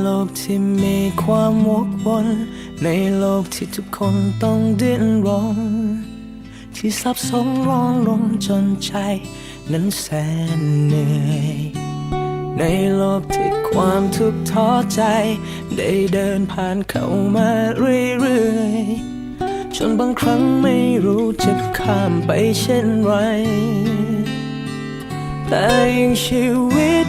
โลกที่มีความวกวนในโลกที่ทุกคนต้องดิ้นรน ที่ซับซ้อนร้อนรนจนใจ นั้นแสนเหนื่อย ในโลกที่ความทุกข์ท้อใจ ได้เดินผ่านเข้ามาเรื่อยๆจนบางครั้งไม่รู้จะข้ามไปเช่นไร แต่ยิ่งชีวิต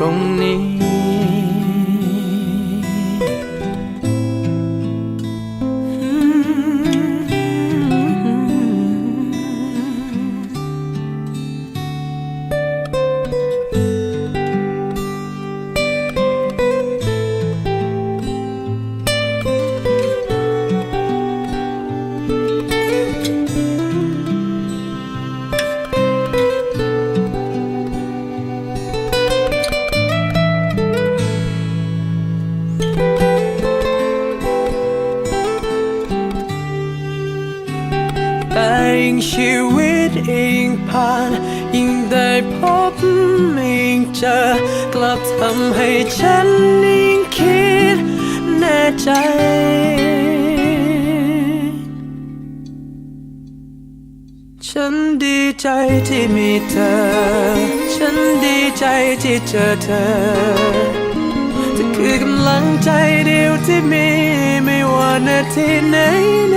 ตร งนี้แต่ยิ่งชีวิตยิ่งผ่าน ยิ่งได้พบยิ่งเจอกลับทำให้ฉันยิ่งคิดแน่ใจฉันดีใจที่มีเธอ ฉันดีใจที่เจอเธอเธอคือกำลังใจเดียวที่มีไม่ว่านาทีไหนไหน